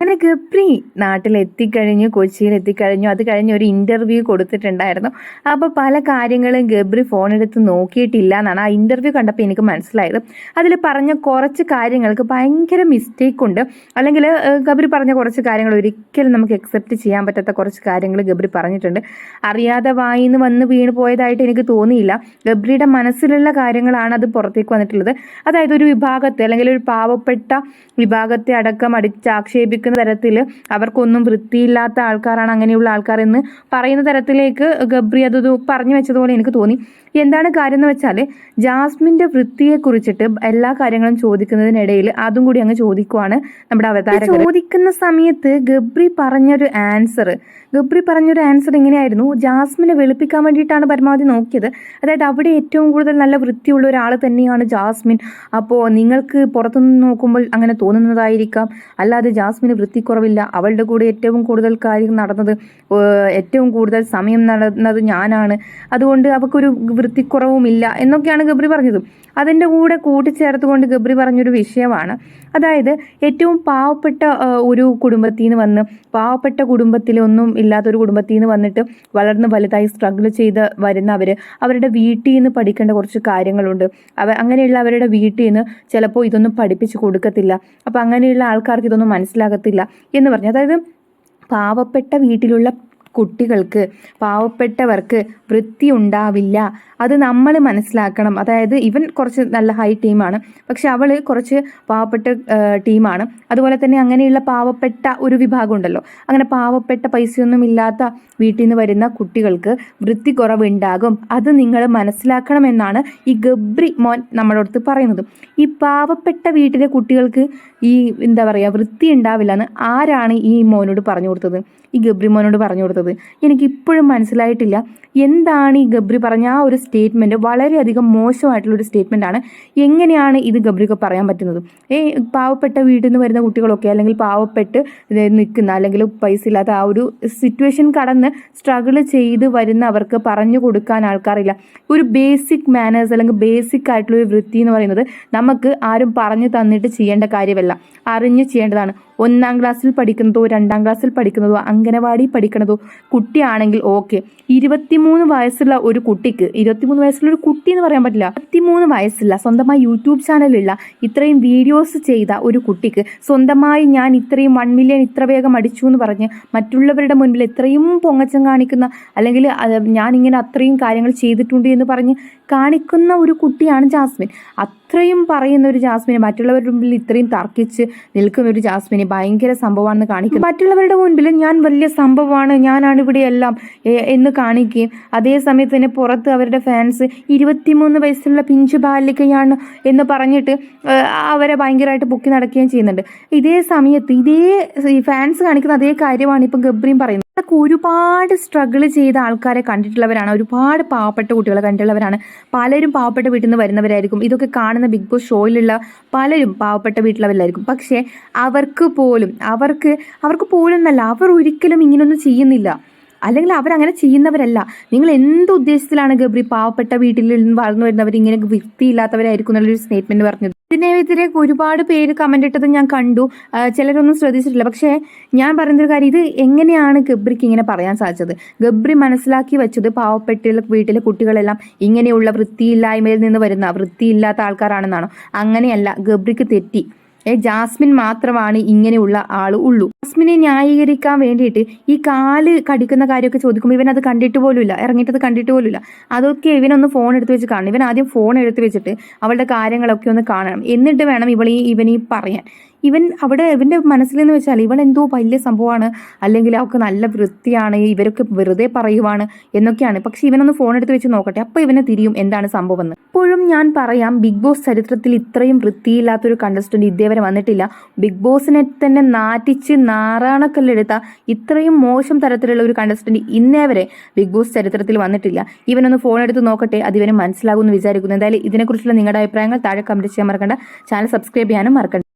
അങ്ങനെ ഗപ്രി നാട്ടിലെത്തിക്കഴിഞ്ഞു കൊച്ചിയിൽ എത്തിക്കഴിഞ്ഞു അത് കഴിഞ്ഞ് ഒരു ഇന്റർവ്യൂ കൊടുത്തിട്ടുണ്ടായിരുന്നു. അപ്പോൾ പല കാര്യങ്ങളും ഗബ്രി ഫോണെടുത്ത് നോക്കിയിട്ടില്ല എന്നാണ് ആ ഇന്റർവ്യൂ കണ്ടപ്പോൾ എനിക്ക് മനസ്സിലായത്. അതിൽ പറഞ്ഞ കുറച്ച് കാര്യങ്ങൾക്ക് ഭയങ്കര മിസ്റ്റേക്ക് ഉണ്ട്. അല്ലെങ്കിൽ ഗബ്രി പറഞ്ഞ കുറച്ച് കാര്യങ്ങൾ ഒരിക്കലും നമുക്ക് അക്സെപ്റ്റ് ചെയ്യാൻ പറ്റാത്ത കുറച്ച് കാര്യങ്ങൾ ഗബ്രി പറഞ്ഞിട്ടുണ്ട്. അറിയാതെ വായിന്ന് വന്ന് വീണ് പോയതായിട്ട് എനിക്ക് തോന്നിയില്ല. ഗബ്രിയുടെ മനസ്സിലുള്ള കാര്യങ്ങളാണ് അത് പുറത്തേക്ക് വന്നിട്ടുള്ളത്. അതായത് ഒരു വിഭാഗത്തെ അല്ലെങ്കിൽ ഒരു പാവപ്പെട്ട വിഭാഗത്തെ അടക്കം അടിച്ചാക്ഷേപിക്കുന്ന തരത്തിൽ അവർക്കൊന്നും വൃത്തിയില്ലാത്ത ആൾക്കാരാണ് അങ്ങനെയുള്ള ആൾക്കാർ എന്ന് പറയുന്ന തരത്തിലേക്ക് ഗബ്രി അത് പറഞ്ഞു വെച്ചതുപോലെ എനിക്ക് തോന്നി. എന്താണ് കാര്യം എന്ന് വെച്ചാൽ ജാസ്മിന്റെ വൃത്തിയെക്കുറിച്ചിട്ട് എല്ലാ കാര്യങ്ങളും ചോദിക്കുന്നതിനിടയിൽ അതും കൂടി അങ്ങ് ചോദിക്കുവാണ് നമ്മുടെ അവതാരം ചോദിക്കുന്ന സമയത്ത് ഗബ്രി പറഞ്ഞൊരു ആൻസർ. ഗബ്രി പറഞ്ഞൊരു ആൻസർ ഇങ്ങനെയായിരുന്നു. ജാസ്മിനെ വെളുപ്പിക്കാൻ വേണ്ടിയിട്ടാണ് പരമാവധി നോക്കിയത്. അതായത് അവിടെ ഏറ്റവും കൂടുതൽ നല്ല വൃത്തിയുള്ള ഒരാൾ തന്നെയാണ് ജാസ്മിൻ. അപ്പോൾ നിങ്ങൾക്ക് പുറത്തുനിന്ന് നോക്കുമ്പോൾ അങ്ങനെ തോന്നുന്നതായിരിക്കാം. അല്ലാതെ ജാസ്മിന് വൃത്തിക്കുറവില്ല. അവളുടെ കൂടെ ഏറ്റവും കൂടുതൽ കാര്യം നടന്നത് ഏറ്റവും കൂടുതൽ സമയം നടന്നത് ഞാനാണ്. അതുകൊണ്ട് അവൾക്കൊരു വൃത്തിക്കുറവുമില്ല എന്നൊക്കെയാണ് ഗബ്രി പറഞ്ഞത്. അതിന്റെ കൂടെ കൂട്ടിച്ചേർത്തുകൊണ്ട് ഗബ്രി പറഞ്ഞൊരു വിഷയമാണ്. അതായത് ഏറ്റവും പാവപ്പെട്ട ഒരു കുടുംബത്തിൽ നിന്ന് വന്ന് പാവപ്പെട്ട കുടുംബത്തിലൊന്നും ഇല്ലാത്തൊരു കുടുംബത്തിൽ നിന്ന് വന്നിട്ട് വളർന്ന് വലുതായി സ്ട്രഗിൾ ചെയ്ത് വരുന്നവർ അവരുടെ വീട്ടിൽ നിന്ന് പഠിക്കേണ്ട കുറച്ച് കാര്യങ്ങളുണ്ട്. അവ അങ്ങനെയുള്ള അവരുടെ വീട്ടിൽ നിന്ന് ചിലപ്പോൾ ഇതൊന്നും പഠിപ്പിച്ച് കൊടുക്കത്തില്ല. അപ്പോൾ അങ്ങനെയുള്ള ആൾക്കാർക്ക് ഇതൊന്നും മനസ്സിലാകത്തില്ല എന്ന് പറഞ്ഞു. അതായത് പാവപ്പെട്ട വീട്ടിലുള്ള കുട്ടികൾക്ക് പാവപ്പെട്ടവർക്ക് വൃത്തി ഉണ്ടാവില്ല അത് നമ്മൾ മനസ്സിലാക്കണം. അതായത് ഇവൻ കുറച്ച് നല്ല ഹൈ ടീമാണ് പക്ഷെ അവൾ കുറച്ച് പാവപ്പെട്ട ടീമാണ് അതുപോലെ തന്നെ അങ്ങനെയുള്ള പാവപ്പെട്ട ഒരു വിഭാഗം ഉണ്ടല്ലോ. അങ്ങനെ പാവപ്പെട്ട പൈസയൊന്നും ഇല്ലാത്ത വീട്ടിൽ നിന്ന് വരുന്ന കുട്ടികൾക്ക് വൃത്തി കുറവുണ്ടാകും. അത് നിങ്ങൾ മനസ്സിലാക്കണമെന്നാണ് ഈ ഗബ്രി മോൻ നമ്മളടുത്ത് പറയുന്നത്. ഈ പാവപ്പെട്ട വീട്ടിലെ കുട്ടികൾക്ക് ഈ എന്താ പറയുക വൃത്തി ഉണ്ടാവില്ല എന്ന് ആരാണ് ഈ മോനോട് പറഞ്ഞു കൊടുത്തത്? ഈ ഗബ്രി മോനോട് പറഞ്ഞു കൊടുത്തത്? എനിക്ക് ഇപ്പോഴും മനസ്സിലായിട്ടില്ല. എന്താണ് ഈ ഗബ്രി പറഞ്ഞ ആ ഒരു സ്റ്റേറ്റ്മെന്റ് വളരെയധികം മോശമായിട്ടുള്ള ഒരു സ്റ്റേറ്റ്മെന്റ് ആണ്. എങ്ങനെയാണ് ഇത് ഗബ്രിക്ക് പറയാൻ പറ്റുന്നത്? ഏ പാവപ്പെട്ട വീട്ടിൽ നിന്ന് വരുന്ന കുട്ടികളൊക്കെ അല്ലെങ്കിൽ പാവപ്പെട്ട് നിൽക്കുന്ന അല്ലെങ്കിൽ പൈസ ഇല്ലാത്ത ആ ഒരു സിറ്റുവേഷൻ കടന്ന് സ്ട്രഗിൾ ചെയ്ത് വരുന്ന അവർക്ക് പറഞ്ഞു കൊടുക്കാൻ ആൾക്കാരില്ല. ഒരു ബേസിക് മാനേഴ്സ് അല്ലെങ്കിൽ ബേസിക് ആയിട്ടുള്ള ഒരു വൃത്തി എന്ന് പറയുന്നത് നമുക്ക് ആരും പറഞ്ഞു തന്നിട്ട് ചെയ്യേണ്ട കാര്യമല്ല. അറിഞ്ഞ് ചെയ്യേണ്ടതാണ്. ഒന്നാം ക്ലാസ്സിൽ പഠിക്കുന്നതോ രണ്ടാം ക്ലാസ്സിൽ പഠിക്കുന്നതോ അംഗനവാടി പഠിക്കുന്നതോ കുട്ടിയാണെങ്കിൽ ഓക്കെ. ഇരുപത്തിമൂന്ന് വയസ്സുള്ള ഒരു കുട്ടിക്ക് ഇരുപത്തിമൂന്ന് വയസ്സുള്ള ഒരു കുട്ടി എന്ന് പറയാൻ പറ്റില്ല. ഇരുപത്തിമൂന്ന് വയസ്സുള്ള സ്വന്തമായി യൂട്യൂബ് ചാനലുള്ള ഇത്രയും വീഡിയോസ് ചെയ്ത ഒരു കുട്ടിക്ക് സ്വന്തമായി ഞാൻ ഇത്രയും വൺ മില്യൺ ഇത്ര വേഗം അടിച്ചു എന്ന് പറഞ്ഞ് മറ്റുള്ളവരുടെ മുൻപിൽ എത്രയും പൊങ്ങച്ചം കാണിക്കുന്ന അല്ലെങ്കിൽ ഞാൻ ഇങ്ങനെ അത്രയും കാര്യങ്ങൾ ചെയ്തിട്ടുണ്ട് എന്ന് പറഞ്ഞ് കാണിക്കുന്ന ഒരു കുട്ടിയാണ് ജാസ്മിൻ. അത്രയും പറയുന്ന ഒരു ജാസ്മിനെ മറ്റുള്ളവരുടെ മുമ്പിൽ ഇത്രയും തർക്കിച്ച് നിൽക്കുന്ന ഒരു ജാസ്മിനെ ഭയങ്കര സംഭവമാണെന്ന് കാണിക്കും മറ്റുള്ളവരുടെ മുൻപിൽ ഞാൻ വലിയ സംഭവമാണ് ഞാനാണ് ഇവിടെ എല്ലാം എന്ന് കാണിക്കുകയും അതേ സമയത്ത് തന്നെ പുറത്ത് അവരുടെ ഫാൻസ് ഇരുപത്തിമൂന്ന് വയസ്സുള്ള പിഞ്ചു ബാലികയാണ് എന്ന് പറഞ്ഞിട്ട് അവരെ ഭയങ്കരമായിട്ട് പൊക്കി നടക്കുകയും ചെയ്യുന്നുണ്ട്. ഇതേ സമയത്ത് ഇതേ ഫാൻസ് കാണിക്കുന്ന അതേ കാര്യമാണ് ഇപ്പം ഗബ്രിയും പറയുന്നത്. അതൊക്കെ ഒരുപാട് സ്ട്രഗിൾ ചെയ്ത ആൾക്കാരെ കണ്ടിട്ടുള്ളവരാണ്. ഒരുപാട് പാവപ്പെട്ട കുട്ടികളെ കണ്ടിട്ടുള്ളവരാണ്. പലരും പാവപ്പെട്ട വീട്ടിൽ നിന്ന് വരുന്നവരായിരിക്കും. ഇതൊക്കെ കാണുന്ന ബിഗ് ബോസ് ഷോയിലുള്ള പലരും പാവപ്പെട്ട വീട്ടിലുള്ളവരായിരിക്കും പക്ഷേ അവർക്ക് പോലും അവർക്ക് അവർക്ക് പോലും എന്നല്ല അവർ ഒരിക്കലും ഇങ്ങനൊന്നും ചെയ്യുന്നില്ല. അല്ലെങ്കിൽ അവരങ്ങനെ ചെയ്യുന്നവരല്ല. നിങ്ങൾ എന്ത് ഉദ്ദേശത്തിലാണ് ഗബ്രി പാവപ്പെട്ട വീട്ടിൽ നിന്ന് വളർന്നു വരുന്നവർ ഇങ്ങനെ വൃത്തിയില്ലാത്തവരായിരിക്കും എന്നുള്ളൊരു സ്റ്റേറ്റ്മെന്റ് പറഞ്ഞത്? ഇതിനെതിരെ ഒരുപാട് പേര് കമന്റ് ഇട്ടത് ഞാൻ കണ്ടു. ചിലരൊന്നും ശ്രദ്ധിച്ചിട്ടില്ല. പക്ഷേ ഞാൻ പറയുന്നൊരു കാര്യം ഇത് എങ്ങനെയാണ് ഗബ്രിക്ക് ഇങ്ങനെ പറയാൻ സാധിച്ചത്? ഗബ്രി മനസ്സിലാക്കി വെച്ചത് പാവപ്പെട്ട വീട്ടിലെ കുട്ടികളെല്ലാം ഇങ്ങനെയുള്ള വൃത്തിയില്ലായ്മയിൽ നിന്ന് വരുന്ന വൃത്തിയില്ലാത്ത ആൾക്കാരാണെന്നാണോ? അങ്ങനെയല്ല ഗബ്രിക്ക് തെറ്റി. ഏ ജാസ്മിൻ മാത്രമാണ് ഇങ്ങനെയുള്ള ആൾ ഉള്ളൂ. ജാസ്മിനെ ന്യായീകരിക്കാൻ വേണ്ടിയിട്ട് ഈ കാൽ കടിക്കുന്ന കാര്യമൊക്കെ ചോദിക്കുമ്പോൾ ഇവൻ അത് കണ്ടിട്ട് പോലുമില്ല. അത് കണ്ടിട്ട് പോലുമില്ല. അതൊക്കെ ഇവനൊന്ന് ഫോൺ എടുത്ത് വെച്ച് കാണണം. ഇവൻ ആദ്യം ഫോൺ എടുത്ത് വെച്ചിട്ട് അവളുടെ കാര്യങ്ങളൊക്കെ ഒന്ന് കാണണം. എന്നിട്ട് വേണം ഇവൾ ഈ ഇവനീ പറയാൻ. ഇവൻ അവിടെ ഇവന്റെ മനസ്സിലെന്ന് വെച്ചാൽ ഇവൾ എന്തോ വലിയ സംഭവമാണ്. അല്ലെങ്കിൽ അവൾക്ക് നല്ല വൃത്തിയാണ് ഇവരൊക്കെ വെറുതെ പറയുവാണ് എന്നൊക്കെയാണ്. പക്ഷെ ഇവനൊന്ന് ഫോൺ എടുത്ത് വെച്ച് നോക്കട്ടെ അപ്പോൾ ഇവനെ തിരിയും എന്താണ് സംഭവം എന്ന് ഇപ്പോഴും ഞാൻ പറയാം ബിഗ് ബോസ് ചരിത്രത്തിൽ ഇത്രയും വൃത്തിയില്ലാത്തൊരു കണ്ടസ്റ്റന്റ് ഇതേവരെ വന്നിട്ടില്ല. ബിഗ് ബോസിനെ തന്നെ നാറ്റിച്ച് നാറാണക്കല്ലെടുത്ത ഇത്രയും മോശം തരത്തിലുള്ള ഒരു കണ്ടസ്റ്റന്റ് ഇന്നേ വരെ ബിഗ് ബോസ് ചരിത്രത്തിൽ വന്നിട്ടില്ല. ഇവനൊന്ന് ഫോൺ എടുത്ത് നോക്കട്ടെ അത് ഇവന് മനസ്സിലാകുമെന്ന് വിചാരിക്കുന്നു. എന്തായാലും ഇതിനെക്കുറിച്ചുള്ള നിങ്ങളുടെ അഭിപ്രായങ്ങൾ താഴെ കമന്റ് ചെയ്യാൻ മറക്കണ്ട. ചാനൽ സബ്സ്ക്രൈബ് ചെയ്യാനും മറക്കണ്ട.